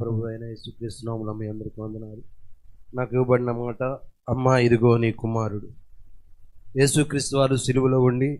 ప్రభు అయిన యేసుక్రీస్తునాములు మీ అందరికీ వందనాలు. నాకు ఇవ్వబడిన మాట అమ్మ ఇదిగో నీ కుమారుడు. యేసుక్రీస్తు వారు సిలువలో ఉండి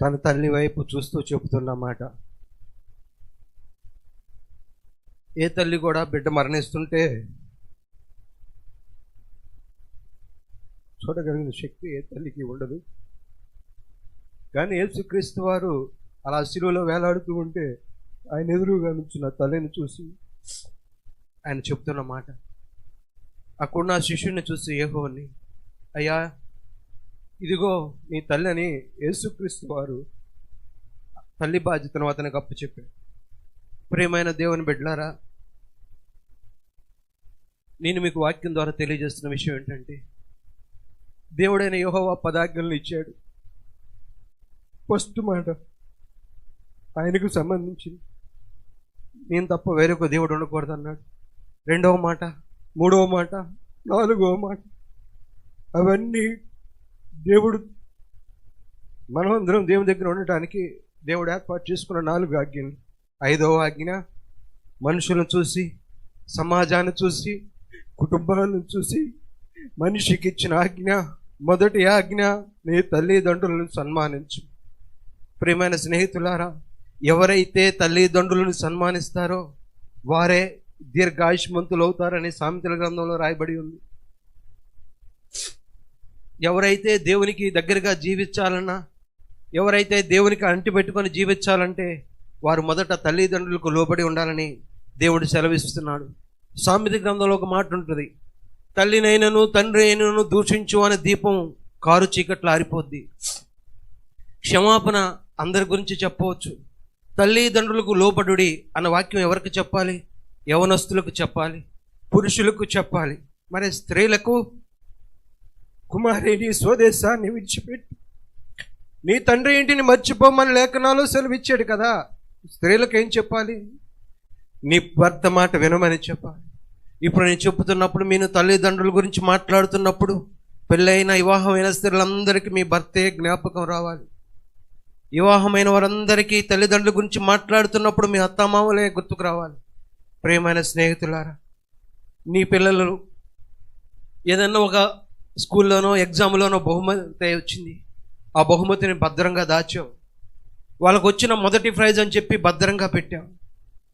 తన తల్లి వైపు చూస్తూ చెబుతున్న మాట ఏ తల్లి కూడా బిడ్డ మరణిస్తుంటే చూడగలిగిన శక్తి ఏ తల్లికి ఉండదు. కానీ యేసుక్రీస్తు వారు అలా సిలువలో వేలాడుతూ ఉంటే ఆయన ఎదురుగా నుంచిన తల్లిని చూసి ఆయన చెప్తున్న మాట అక్కడున్న శిష్యుని చూసి ఏహోని అయ్యా ఇదిగో నీ తల్లిని యేసుక్రీస్తు వారు తల్లి బాధ్యతను అతనికి అప్పు చెప్పాడు ప్రేమైన దేవుని బిడ్డలారా నేను మీకు వాక్యం ద్వారా తెలియజేస్తున్న విషయం ఏంటంటే దేవుడైన యోహోవా పదాజ్ఞలను ఇచ్చాడు. ఫస్ట్ మాట ఆయనకు సంబంధించింది. నేను తప్ప వేరొక దేవుడు ఉండకూడదు అన్నాడు. రెండవ మాట మూడవ మాట నాలుగవ మాట. అవన్నీ దేవుడు మనమందరం దేవుని దగ్గర ఉండటానికి దేవుడు ఏర్పాటు చేసుకున్న నాలుగు ఆజ్ఞలు. ఐదవ ఆజ్ఞ మనుషులను చూసి సమాజాన్ని చూసి కుటుంబాలను చూసి మనిషికి ఇచ్చిన ఆజ్ఞ మొదటి ఆజ్ఞ నీ తల్లిదండ్రులను సన్మానించు. ప్రియమైన స్నేహితులారా ఎవరైతే తల్లిదండ్రులను సన్మానిస్తారో వారే దీర్ఘాయుష్మంతులు అవుతారని సామెతల గ్రంథంలో రాయబడి ఉంది. ఎవరైతే దేవునికి దగ్గరగా జీవించాలన్నా ఎవరైతే దేవునికి అంటిపెట్టుకొని జీవించాలంటే వారు మొదట తల్లిదండ్రులకు లోబడి ఉండాలని దేవుడు సెలవిస్తున్నాడు. సామెత గ్రంథంలో ఒక మాట ఉంటుంది. తల్లినైనను తండ్రి అయినను దూషించు అనే దీపం కారు చీకట్లు ఆరిపోద్ది. క్షమాపణ అందరి గురించి చెప్పవచ్చు. తల్లిదండ్రులకు లోబడుడి అన్న వాక్యం ఎవరికి చెప్పాలి? యవనస్తులకు చెప్పాలి. పురుషులకు చెప్పాలి. మరి స్త్రీలకు? కుమారేని స్వదేశాన్ని విడిచిపెట్టి నీ తండ్రి ఇంటిని మర్చిపోమని లేఖనాలు సెలవిచ్చాడు కదా. స్త్రీలకు ఏం చెప్పాలి? నీ భర్త మాట వినమని చెప్పాలి. ఇప్పుడు నేను చెప్తున్నప్పుడు నేను తల్లిదండ్రుల గురించి మాట్లాడుతున్నప్పుడు పెళ్ళైన వివాహమైన స్త్రీలందరికీ మీ భర్తే జ్ఞాపకం రావాలి. వివాహమైన వారందరికీ తల్లిదండ్రుల గురించి మాట్లాడుతున్నప్పుడు మీ అత్తమామలే గుర్తుకు రావాలి. ప్రేమైన స్నేహితులారా నీ పిల్లలు ఏదన్నా ఒక స్కూల్లోనో ఎగ్జామ్లోనో బహుమతి వచ్చింది. ఆ బహుమతిని భద్రంగా దాచాం. వాళ్ళకు వచ్చిన మొదటి ప్రైజ్ అని చెప్పి భద్రంగా పెట్టాం.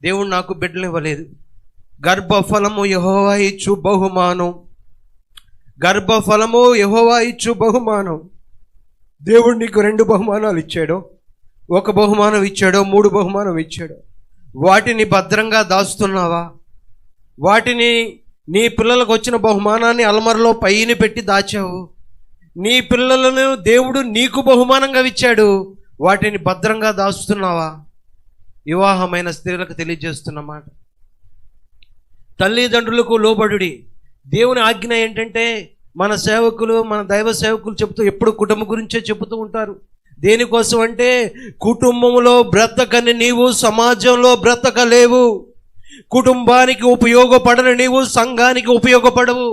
దేవుడు నాకు బిడ్డలు ఇవ్వలేదు. గర్భఫలము యహోవా ఇచ్చు బహుమానం. గర్భఫలము యహోవా ఇచ్చు బహుమానం. దేవుడు నీకు రెండు బహుమానాలు ఇచ్చాడు. ఒక బహుమానం ఇచ్చాడో మూడు బహుమానం ఇచ్చాడు. వాటిని భద్రంగా దాస్తున్నావా వాటిని నీ పిల్లలకు వచ్చిన బహుమానాన్ని అలమరలో పైన పెట్టి దాచావు. నీ పిల్లలను దేవుడు నీకు బహుమానంగా ఇచ్చాడు. వాటిని భద్రంగా దాస్తున్నావా వివాహమైన స్త్రీలకు తెలియజేస్తున్నమాట తల్లిదండ్రులకు లోబడుడి. దేవుని ఆజ్ఞ ఏంటంటే మన సేవకులు మన దైవ సేవకులు చెబుతూ ఎప్పుడు కుటుంబం గురించే చెబుతూ ఉంటారు. దేనికోసం అంటే కుటుంబంలో బ్రతకని నీవు సమాజంలో బ్రతకలేవు. కుటుంబానికి ఉపయోగపడని నీవు సంఘానికి ఉపయోగపడవు.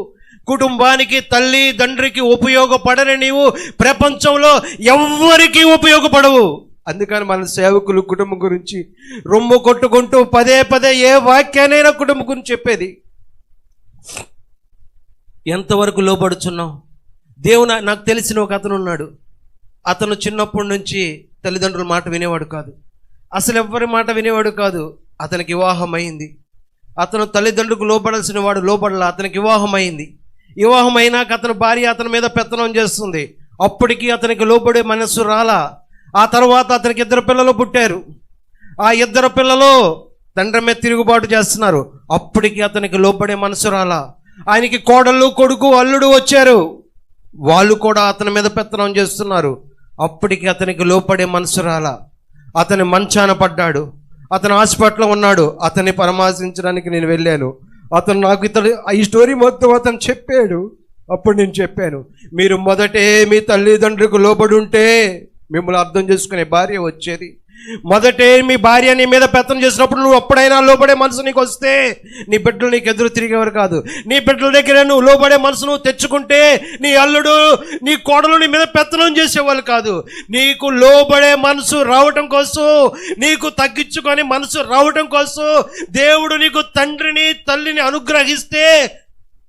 కుటుంబానికి తల్లి తండ్రికి ఉపయోగపడని నీవు ప్రపంచంలో ఎవ్వరికీ ఉపయోగపడవు. అందుకని మన సేవకులు కుటుంబం గురించి రొమ్ము కొట్టుకుంటూ పదే పదే ఏ వాక్యానైనా కుటుంబం గురించి చెప్పేది. ఎంతవరకు లోపడుచున్నావు దేవుని నాకు తెలిసిన ఒక అతను ఉన్నాడు. అతను చిన్నప్పటి నుంచి తల్లిదండ్రుల మాట వినేవాడు కాదు. అసలు ఎవరి మాట వినేవాడు కాదు. అతనికి వివాహం అయింది అతను తల్లిదండ్రులకు లోపడాల్సిన వాడు లోపడలా అతనికి వివాహం అయింది వివాహం అయినాక అతని భార్య అతని మీద పెత్తనం చేస్తుంది. అప్పటికి అతనికి లోపడే మనస్సు రాలా. ఆ తర్వాత అతనికి ఇద్దరు పిల్లలు పుట్టారు. ఆ ఇద్దరు పిల్లలు తండ్రి మీద తిరుగుబాటు చేస్తున్నారు. అప్పటికి అతనికి లోపడే మనసు రాలా. ఆయనకి కోడళ్ళు కొడుకు అల్లుడు వచ్చారు. వాళ్ళు కూడా అతని మీద పెత్తనం చేస్తున్నారు. అప్పటికి అతనికి లోపడే మనసు రాల. అతని మంచాన పడ్డాడు. అతను హాస్పిటల్లో ఉన్నాడు. అతన్ని పరామర్శించడానికి నేను వెళ్ళాను. అతను నాకు ఇతడు ఈ స్టోరీ మొత్తం అతను చెప్పాడు. అప్పుడు నేను చెప్పాను మీరు మొదటే మీ తల్లిదండ్రులకు లోబడి ఉంటే మిమ్మల్ని అర్థం చేసుకునే భార్య వచ్చేది. మొదటే మీ భార్య నీ మీద పెత్తనం చేసినప్పుడు నువ్వు ఎప్పుడైనా లోబడే మనసు నీకు వస్తే నీ బిడ్డలు నీకు ఎదురు తిరిగేవారు కాదు. నీ బిడ్డల దగ్గర నువ్వు లోబడే మనసు నువ్వు తెచ్చుకుంటే నీ అల్లుడు నీ కోడలు నీ మీద పెత్తనం చేసేవాళ్ళు కాదు. నీకు లోబడే మనసు రావటం కోసం నీకు తగ్గించుకొని మనసు రావటం కోసం దేవుడు నీకు తండ్రిని తల్లిని అనుగ్రహిస్తే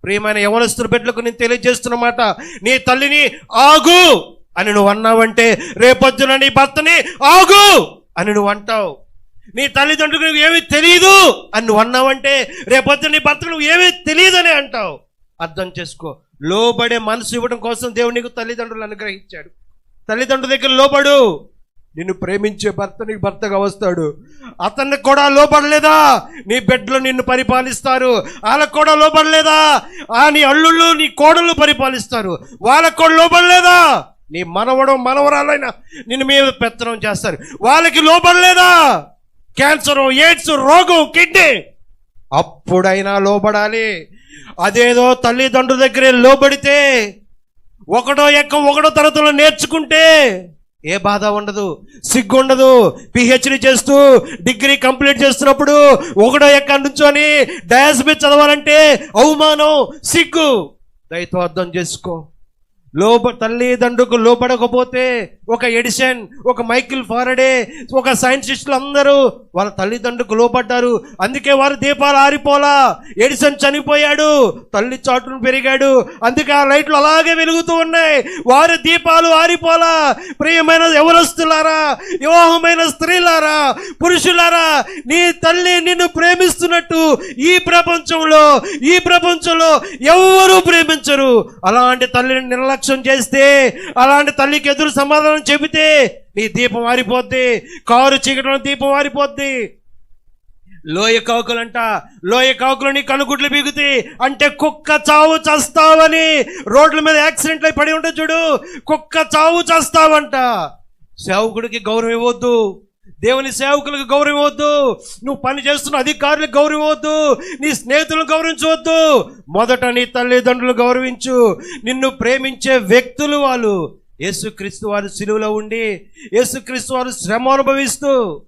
ప్రియమైన యవనస్తుల బిడ్డలకు నేను తెలియజేస్తున్నమాట నీ తల్లిని ఆగు! అని నువ్వు అన్నావంటే రేపొద్దున నీ భర్తని ఆగు అని నువ్వు అంటావు. నీ తల్లిదండ్రులకు నువ్వు ఏమీ తెలియదు అని నువ్వు అన్నావంటే రేపొద్దున నీ భర్తకు నువ్వు ఏమీ తెలియదని అంటావు. అర్థం చేసుకో. లోబడే మనసు ఇవ్వడం కోసం దేవుడు నీకు తల్లిదండ్రులు అనుగ్రహించాడు. తల్లిదండ్రుల దగ్గర లోబడు. నిన్ను ప్రేమించే భర్త నీకు భర్తగా వస్తాడు. అతనికి కూడా లోపడలేదా నీ బిడ్డలు నిన్ను పరిపాలిస్తారు. వాళ్ళకు కూడా లోపడలేదా ఆ నీ అల్లుళ్ళు నీ కోడళ్ళు పరిపాలిస్తారు. వాళ్ళకు కూడా లోపడలేదా నీ మనవడు మనవరాలైనా నిన్ను మీద పెత్తనం చేస్తారు. వాళ్ళకి లోపడలేదా క్యాన్సర్ ఎయిడ్స్ రోగం కిడ్నీ. అప్పుడైనా లోబడాలి అదేదో తల్లిదండ్రుల దగ్గరే లోబడితే ఒకటో ఎక్క ఒకటో తరగతిలో నేర్చుకుంటే ఏ బాధ ఉండదు. సిగ్గు ఉండదు. పిహెచ్డి చేస్తూ డిగ్రీ కంప్లీట్ చేస్తున్నప్పుడు ఒకటో ఎక్క నుంచొని డయాస్ మీద చదవాలంటే అవమానం సిగ్గు. దయతో అర్థం చేసుకో. లోప తల్లిదండ్రులకు లోపడకపోతే ఒక ఎడిషన్ ఒక మైకిల్ ఫారడే ఒక సైంటిస్టులు అందరూ వాళ్ళ తల్లిదండ్రులకు లోపడ్డారు. అందుకే వారు దీపాలు ఆరిపోలా. ఎడిసన్ చనిపోయాడు. తల్లి చాటును పెరిగాడు. అందుకే ఆ లైట్లు అలాగే వెలుగుతూ ఉన్నాయి. వారి దీపాలు ఆరిపోలా. ప్రియమైన ఎవరస్తులారా వివాహమైన స్త్రీలారా పురుషులారా నీ తల్లి నిన్ను ప్రేమిస్తున్నట్టు ఈ ప్రపంచంలో ఈ ప్రపంచంలో ఎవరూ ప్రేమించరు. అలాంటి తల్లిని నిర్లక్ష్యం చేస్తే అలాంటి తల్లికి ఎదురు సమాధానం చెబితే నీ దీపం ఆరిపోద్ది. కారు చీకటం దీపం ఆరిపోద్ది. లోయ కాకులంట లోయ కాకులు నీ కనుగుడ్లు బిగుతాయి అంటే కుక్క చావు చస్తావని రోడ్ల మీద యాక్సిడెంట్లు అయి పడి ఉంటుంది చూడు కుక్క చావు చస్తావంట. సేవకుడికి గౌరవం ఇవ్వద్దు. దేవుని సేవకులకు గౌరవం నువ్వు పని చేస్తున్న అధికారులకు గౌరవం నీ స్నేహితులను గౌరవించవద్దు. మొదట నీ తల్లిదండ్రులు గౌరవించు. నిన్ను ప్రేమించే వ్యక్తులు వాళ్ళు యేసుక్రీస్తు వారు సిలువలో ఉండి యేసుక్రీస్తు వారు శ్రమ అనుభవిస్తూ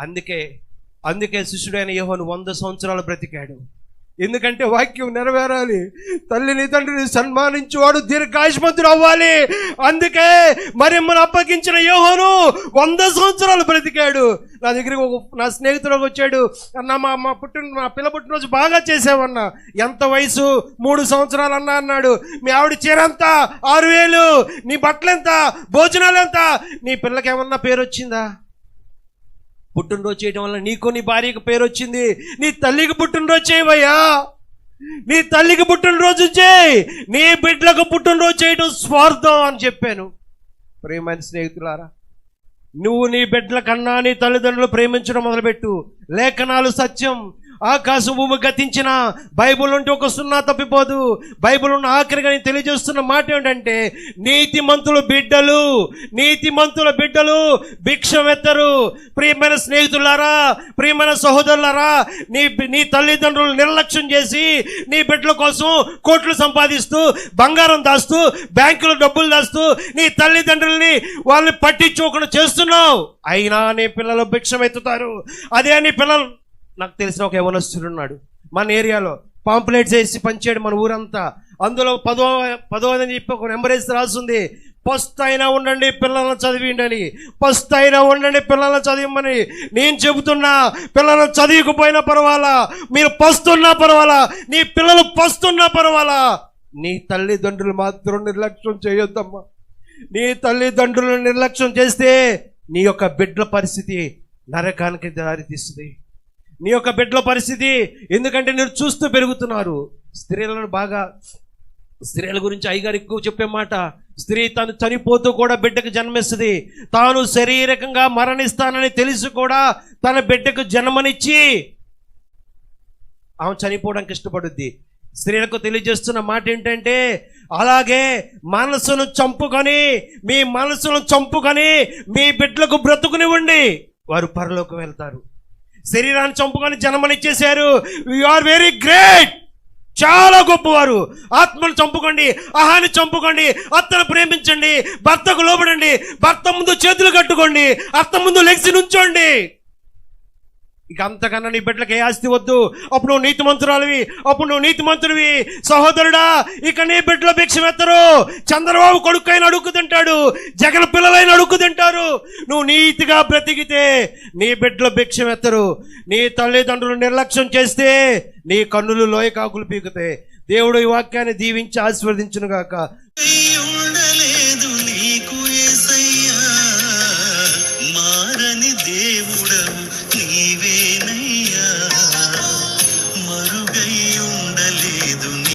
అందుకే అందుకే శిష్యుడైన యోహోను వంద సంవత్సరాలు బ్రతికాడు. ఎందుకంటే వాక్యం నెరవేరాలి. తల్లిని తండ్రిని సన్మానించేవాడు దీర్ఘాయుష్మంతుడు అవ్వాలి. అందుకే మరియమ్మను అప్పగించిన యోహోను వంద సంవత్సరాలు బ్రతికాడు. నా దగ్గరికి ఒక నా స్నేహితుడు వచ్చాడు. అన్న మా మా పుట్టిన మా పిల్ల పుట్టినరోజు బాగా చేసావన్న. ఎంత వయసు? మూడు సంవత్సరాలు అన్న అన్నాడు. మీ ఆవిడ చీర ఎంత? ఆరు వేలు. నీ బట్టలు ఎంత? భోజనాలు ఎంత? నీ పిల్లకి ఏమన్నా పేరు వచ్చిందా పుట్టినరోజు చేయడం వల్ల నీకు నీ భార్యకు పేరు వచ్చింది. నీ తల్లికి పుట్టినరోజు చేయవయ్యా. నీ తల్లికి పుట్టినరోజు చేయి. నీ బిడ్డలకు పుట్టినరోజు చేయడం స్వార్థం అని చెప్పాను. ప్రేమైన స్నేహితులారా నువ్వు నీ బిడ్డల కన్నా నీ తల్లిదండ్రులు ప్రేమించడం మొదలుపెట్టు. లేఖనాలు సత్యం. ఆకాశ భూమి గతించిన బైబుల్ ఉంటే ఒక సున్నా తప్పిపోదు. బైబుల్ ఉన్న ఆఖరిగా నేను తెలియజేస్తున్న మాట ఏంటంటే నీతి నీతిమంతుల బిడ్డలు నీతి మంతుల బిడ్డలు భిక్షమెత్తరు. ప్రియమైన స్నేహితులారా ప్రియమైన సహోదరులారా నీ నీ తల్లిదండ్రులు నిర్లక్ష్యం చేసి నీ బిడ్డల కోసం కోట్లు సంపాదిస్తూ బంగారం దాస్తూ బ్యాంకులో డబ్బులు దాస్తూ నీ తల్లిదండ్రుల్ని వాళ్ళని పట్టించుకోకుండా చేస్తున్నావు. అయినా నీ పిల్లలు భిక్షమెత్తుతారు. అదే నీ పిల్లలు నాకు తెలిసిన ఒక యవనస్తుడు ఉన్నాడు. మన ఏరియాలో పాంప్లెట్స్ వేసి పంచాడు మన ఊరంతా. అందులో పదో పదో అని చెప్పి ఒక నెంబర్ వేసి రాసింది. ఫస్ట్ అయినా ఉండండి పిల్లలను చదివిండని. ఫస్ట్ అయినా ఉండండి పిల్లలను చదివమని. నేను చెబుతున్నా పిల్లలను చదివకపోయినా పర్వాలా. మీరు పస్తున్నా పర్వాలా. నీ పిల్లలు పస్తున్నా పర్వాలా. నీ తల్లిదండ్రులు మాత్రం నిర్లక్ష్యం చేయొద్దమ్మా. నీ తల్లిదండ్రులను నిర్లక్ష్యం చేస్తే నీ యొక్క బిడ్డల పరిస్థితి నరకానికి దారితీస్తుంది. నీ యొక్క బిడ్డల పరిస్థితి ఎందుకంటే నేను చూస్తూ పెరుగుతున్నారు. స్త్రీలను బాగా స్త్రీల గురించి అయ్యగారు ఎక్కువ చెప్పే మాట స్త్రీ తను చనిపోతూ కూడా బిడ్డకు జన్మిస్తుంది. తాను శారీరకంగా మరణిస్తానని తెలిసి కూడా తన బిడ్డకు జన్మనిచ్చి ఆమె చనిపోవడానికి ఇష్టపడుద్ది. స్త్రీలకు తెలియజేస్తున్న మాట ఏంటంటే అలాగే మనసును చంపుకొని మీ మనసును చంపుకొని మీ బిడ్డలకు బ్రతుకునివ్వండి. వారు పరలోకి వెళ్తారు. శరీరాన్ని చంపుకొని జన్మనిచ్చేశారు యు ఆర్ వెరీ గ్రేట్ చాలా గొప్పవారు. ఆత్మను చంపుకోండి అహాన్ని చంపుకోండి అత్తను ప్రేమించండి భర్తకు లోబడండి భర్త ముందు చేతులు కట్టుకోండి అత్త ముందు లెగ్సి నుంచోండి ఇక అంతకన్నా నీ బిడ్డలకు ఏ ఆస్తి వద్దు? అప్పుడు నువ్వు నీతిమంతురాలివి అప్పుడు నువ్వు నీతిమంతుడివి. సహోదరుడా ఇక నీ బిడ్డల భిక్ష ఎత్తరు చంద్రబాబు కొడుకైన అడుక్కు తింటాడు జగన్ పిల్లలైన అడుక్కు తింటారు. నువ్వు నీతిగా బ్రతికితే నీ బిడ్డల భిక్ష ఎత్తరు నీ తల్లిదండ్రులు నిర్లక్ష్యం చేస్తే నీ కన్నులు లోయ కాకులు పీకుతాయి. దేవుడు ఈ వాక్యాన్ని దీవించి ఆశీర్వదించునుగాక. గాక